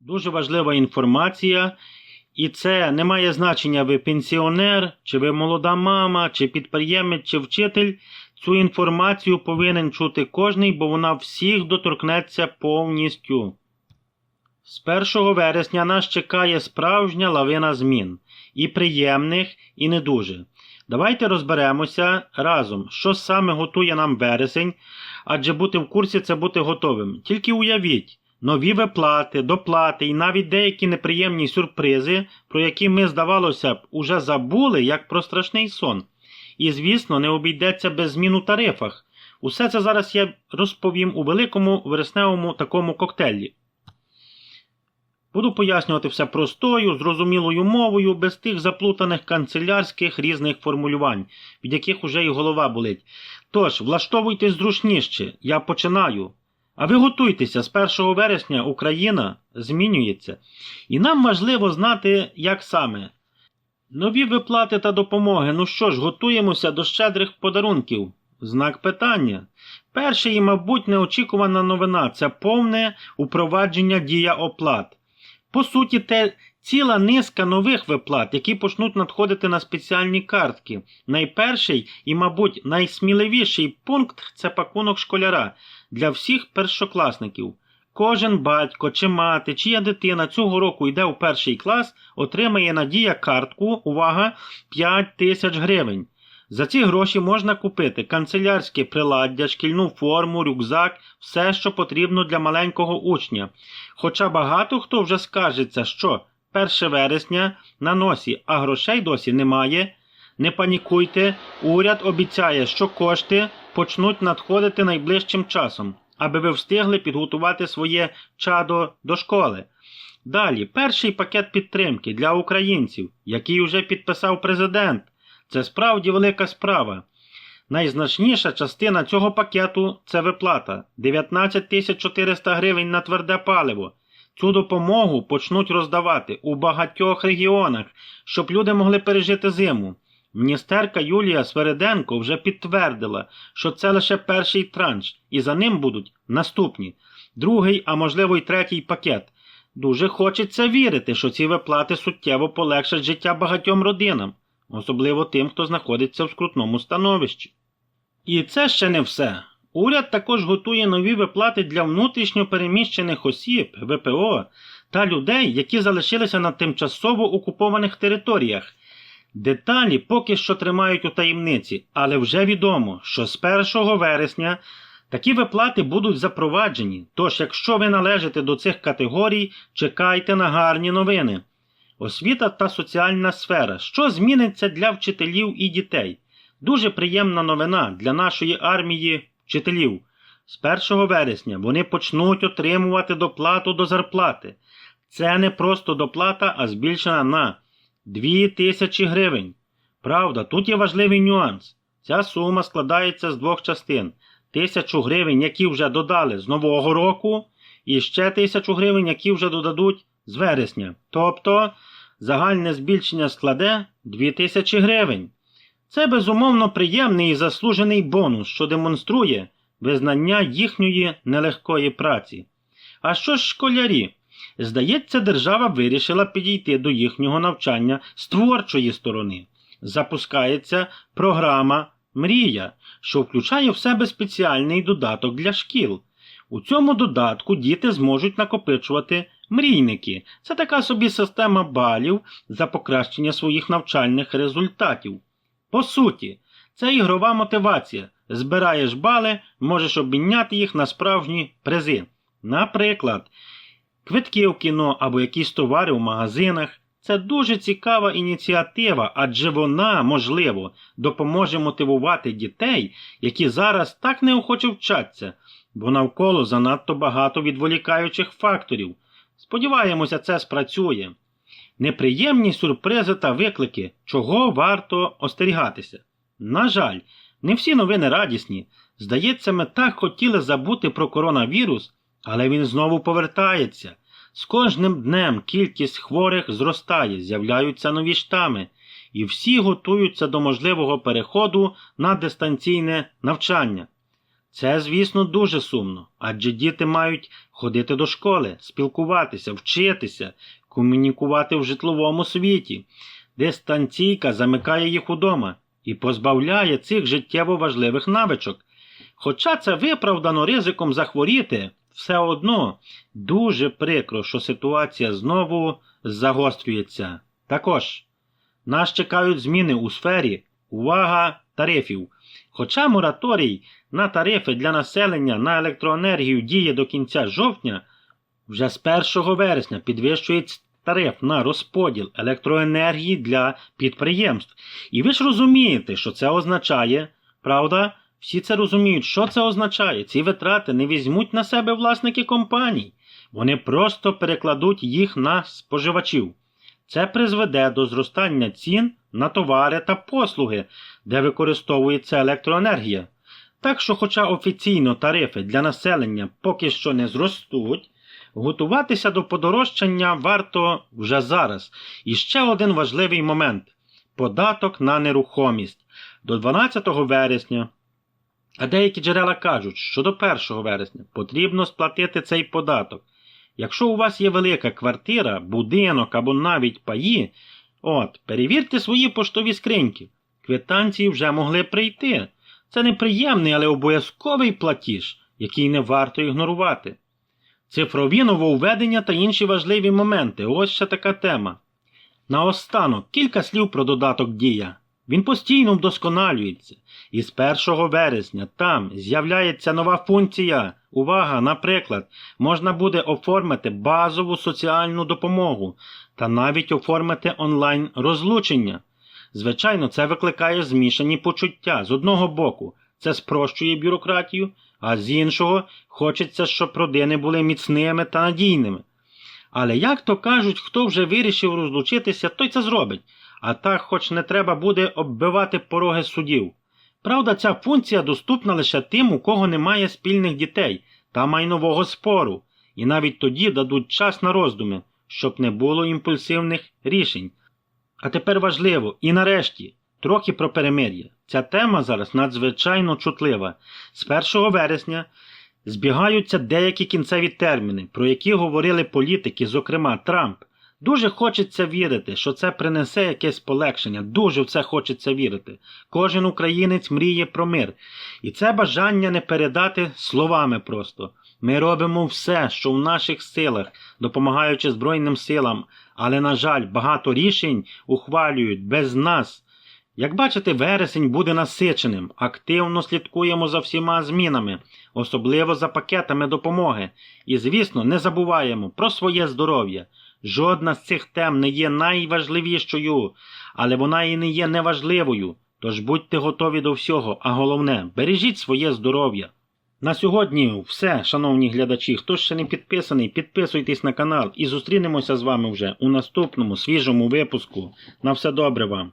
Дуже важлива інформація, і це не має значення, ви пенсіонер, чи ви молода мама, чи підприємець, чи вчитель. Цю інформацію повинен чути кожний, бо вона всіх доторкнеться повністю. З 1 вересня нас чекає справжня лавина змін, і приємних, і не дуже. Давайте розберемося разом, що саме готує нам вересень, адже бути в курсі це бути готовим. Тільки уявіть, нові виплати, доплати і навіть деякі неприємні сюрпризи, про які ми, здавалося б, уже забули, як про страшний сон. І, звісно, не обійдеться без змін у тарифах. Усе це зараз я розповім у великому вересневому такому коктейлі. Буду пояснювати все простою, зрозумілою мовою, без тих заплутаних канцелярських різних формулювань, від яких уже і голова болить. Тож, влаштовуйтесь зручніше, я починаю. А ви готуйтеся, з 1 вересня Україна змінюється. І нам важливо знати, як саме. Нові виплати та допомоги. Ну що ж, готуємося до щедрих подарунків. Знак питання. Перше і, мабуть, неочікувана новина це повне упровадження дія оплат. По суті, те ціла низка нових виплат, які почнуть надходити на спеціальні картки. Найперший і, мабуть, найсміливіший пункт це пакунок школяра для всіх першокласників. Кожен батько чи мати, чия дитина цього року йде у перший клас, отримає надія картку, увага, 5 тисяч гривень. За ці гроші можна купити канцелярське приладдя, шкільну форму, рюкзак, все, що потрібно для маленького учня. Хоча багато хто вже скажеться, що 1 вересня на носі, а грошей досі немає. Не панікуйте, уряд обіцяє, що кошти почнуть надходити найближчим часом, аби ви встигли підготувати своє чадо до школи. Далі, перший пакет підтримки для українців, який уже підписав президент. Це справді велика справа. Найзначніша частина цього пакету це виплата 19 400 гривень на тверде паливо. Цю допомогу почнуть роздавати у багатьох регіонах, щоб люди могли пережити зиму. Міністерка Юлія Свериденко вже підтвердила, що це лише перший транш, і за ним будуть наступні, другий, а можливо й третій пакет. Дуже хочеться вірити, що ці виплати суттєво полегшать життя багатьом родинам, особливо тим, хто знаходиться в скрутному становищі. І це ще не все. Уряд також готує нові виплати для внутрішньо переміщених осіб, ВПО та людей, які залишилися на тимчасово окупованих територіях. Деталі поки що тримають у таємниці, але вже відомо, що з 1 вересня такі виплати будуть запроваджені. Тож, якщо ви належите до цих категорій, чекайте на гарні новини. Освіта та соціальна сфера. Що зміниться для вчителів і дітей? Дуже приємна новина для нашої армії вчителів. З 1 вересня вони почнуть отримувати доплату до зарплати. Це не просто доплата, а збільшена на 2 тисячі гривень. Правда, тут є важливий нюанс. Ця сума складається з двох частин: тисячу гривень, які вже додали з нового року, і ще тисячу гривень, які вже додадуть з вересня. Тобто загальне збільшення складе 2 тисячі гривень. Це безумовно приємний і заслужений бонус, що демонструє визнання їхньої нелегкої праці. А що ж школярі? Здається, держава вирішила підійти до їхнього навчання з творчої сторони. Запускається програма Мрія, що включає в себе спеціальний додаток для шкіл. У цьому додатку діти зможуть накопичувати мрійники. Це така собі система балів за покращення своїх навчальних результатів. По суті, це ігрова мотивація. Збираєш бали, можеш обміняти їх на справжні призи. Наприклад, квитки в кіно або якісь товари в магазинах. Це дуже цікава ініціатива, адже вона, можливо, допоможе мотивувати дітей, які зараз так неохоче вчаться, бо навколо занадто багато відволікаючих факторів. Сподіваємося, це спрацює. Неприємні сюрпризи та виклики, чого варто остерігатися. На жаль, не всі новини радісні. Здається, ми так хотіли забути про коронавірус, але він знову повертається. З кожним днем кількість хворих зростає, з'являються нові штами, і всі готуються до можливого переходу на дистанційне навчання. Це, звісно, дуже сумно, адже діти мають ходити до школи, спілкуватися, вчитися, комунікувати в житловому світі. Дистанційка замикає їх удома і позбавляє цих життєво важливих навичок. Хоча це виправдано ризиком захворіти, все одно дуже прикро, що ситуація знову загострюється. Також нас чекають зміни у сфері увага тарифів. Хоча мораторій на тарифи для населення на електроенергію діє до кінця жовтня, вже з 1 вересня підвищується тариф на розподіл електроенергії для підприємств. І ви ж розумієте, що це означає, правда? Всі це розуміють, що це означає. Ці витрати не візьмуть на себе власники компаній. Вони просто перекладуть їх на споживачів. Це призведе до зростання цін на товари та послуги, де використовується електроенергія. Так що, хоча офіційно тарифи для населення поки що не зростуть, готуватися до подорожчання варто вже зараз. І ще один важливий момент податок на нерухомість. До 12 вересня, а деякі джерела кажуть, що до 1 вересня потрібно сплатити цей податок. Якщо у вас є велика квартира, будинок або навіть паї, от, перевірте свої поштові скриньки. Квитанції вже могли прийти. Це неприємний, але обов'язковий платіж, який не варто ігнорувати. Цифрові нововведення та інші важливі моменти. Ось ще така тема. Наостанок кілька слів про додаток Дія. Він постійно вдосконалюється. І з 1 вересня там з'являється нова функція. Увага, наприклад, можна буде оформити базову соціальну допомогу та навіть оформити онлайн розлучення. Звичайно, це викликає змішані почуття. З одного боку, це спрощує бюрократію, а з іншого хочеться, щоб родини були міцними та надійними. Але як то кажуть, хто вже вирішив розлучитися, той це зробить. А так, хоч не треба буде оббивати пороги судів. Правда, ця функція доступна лише тим, у кого немає спільних дітей та майнового спору, і навіть тоді дадуть час на роздуми, щоб не було імпульсивних рішень. А тепер важливо, і нарешті, трохи про перемир'я. Ця тема зараз надзвичайно чутлива. З 1 вересня збігаються деякі кінцеві терміни, про які говорили політики, зокрема Трамп. Дуже хочеться вірити, що це принесе якесь полегшення. Дуже в це хочеться вірити. Кожен українець мріє про мир. І це бажання не передати словами просто. Ми робимо все, що в наших силах, допомагаючи Збройним силам, але, на жаль, багато рішень ухвалюють без нас. Як бачите, вересень буде насиченим. Активно слідкуємо за всіма змінами, особливо за пакетами допомоги. І, звісно, не забуваємо про своє здоров'я. Жодна з цих тем не є найважливішою, але вона і не є неважливою. Тож будьте готові до всього, а головне, бережіть своє здоров'я. На сьогодні все, шановні глядачі. Хто ще не підписаний, підписуйтесь на канал і зустрінемося з вами вже у наступному свіжому випуску. На все добре вам!